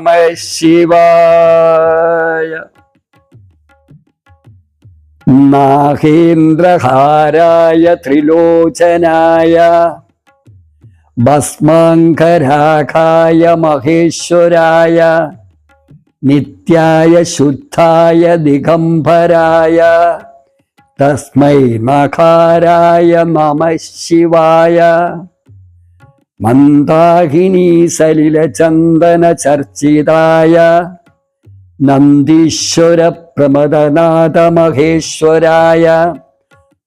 നമ ശിവായ. നാഹേന്ദ്രഹാരായ ത്രിലോചനായ ഭസ്മാങ്കരാഖായ മഹേശ്വരായ നിത്യായ ശുദ്ധായ ദിഗംബരായ തസ്മൈ നഖാരായ നമ ശിവായ. മന്ദാകിനി സലില ചന്ദന ചർച്ചിതായ നന്ദീശ്വര പ്രമദനാഥ മഹേശ്വരായ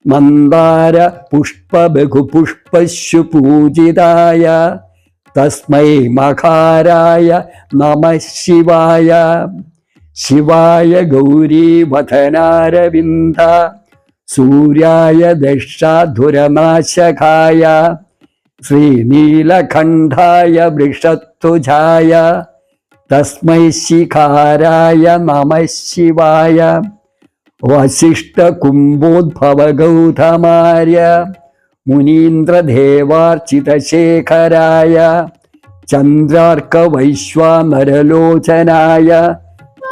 മന്ദാര പുഷ്പ ബഹുപുഷ്പശു പൂജിതായ തസ്മൈ മഖാരായ നമ ശിവായ. ശിവായ ഗൗരീവധനാരവിന്ദ സൂര്യായ ദക്ഷാധുരനാശകായ. ശ്രീനീലകണ്ഠായ വൃഷത്വജായ തസ്മൈ ശിഖാരായ നമ ശിവായ വസിഷ്ഠ കുംഭോദ്ഭവ ഗൗതമാര്യ മുനീന്ദ്രദേവാർച്ചിതശേഖരായ ചന്ദ്രാർക്കവൈശ്വാനരലോചനായ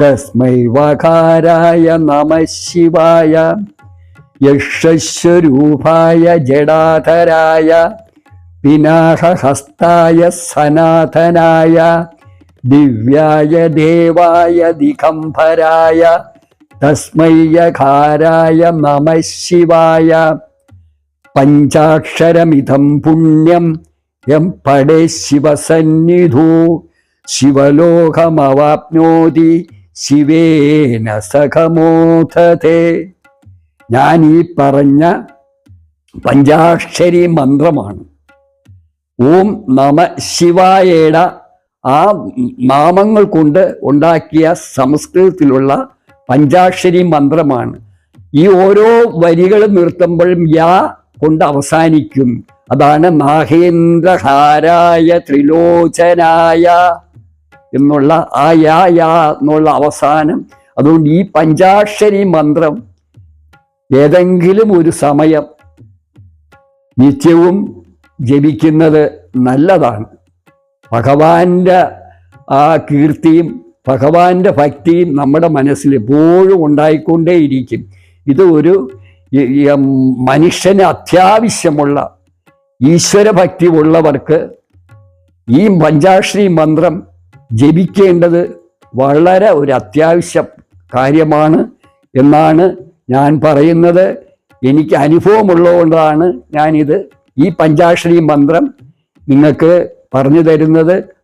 തസ്മൈ വകാരായ നമ ശിവായ യക്ഷസ്വരൂപായ ജഡാധരായ പിനാഹഹസ്തായ സനാതനായ ദിവ്യായ ദേവായ ദിഗംഭരായ തസ്മയ്യകാരായ നമ ശിവായ. പഞ്ചാക്ഷരമിതം പുണ്യം എം പടേ ശിവസന്നിധു. ശിവലോകമവാപ്നോതി ശിവേന സഖമോധത്തെ ഞാൻ ഈ പറഞ്ഞ പഞ്ചാക്ഷരി മന്ത്രമാണ്. ഓം നമ ശിവായേട. ആ നാമങ്ങൾ കൊണ്ട് ഉണ്ടാക്കിയ സംസ്കൃതത്തിലുള്ള പഞ്ചാക്ഷരി മന്ത്രമാണ്. ഈ ഓരോ വരികൾ നിർത്തുമ്പോഴും യാ കൊണ്ട് അവസാനിക്കും. അതാണ് മഹേന്ദ്രഹാരായ ത്രിലോചനായ എന്നുള്ള ആ യാ യാ എന്നുള്ള അവസാനം. അതുകൊണ്ട് ഈ പഞ്ചാക്ഷരി മന്ത്രം ഏതെങ്കിലും ഒരു സമയം നിത്യവും ജപിക്കുന്നത് നല്ലതാണ്. ഭഗവാന്റെ ആ കീർത്തിയും ഭഗവാന്റെ ഭക്തിയും നമ്മുടെ മനസ്സിൽ എപ്പോഴും ഉണ്ടായിക്കൊണ്ടേയിരിക്കും. ഇത് ഒരു മനുഷ്യന് അത്യാവശ്യമുള്ള ഈശ്വരഭക്തി ഉള്ളവർക്ക് ഈ പഞ്ചാക്ഷരി മന്ത്രം ജപിക്കേണ്ടത് വളരെ ഒരു അത്യാവശ്യ കാര്യമാണ് എന്നാണ് ഞാൻ പറയുന്നത്. എനിക്ക് അനുഭവമുള്ളതുകൊണ്ടാണ് ഞാനിത് ഈ പഞ്ചാക്ഷരി മന്ത്രം നിങ്ങൾക്ക് പറഞ്ഞു തരുന്നത്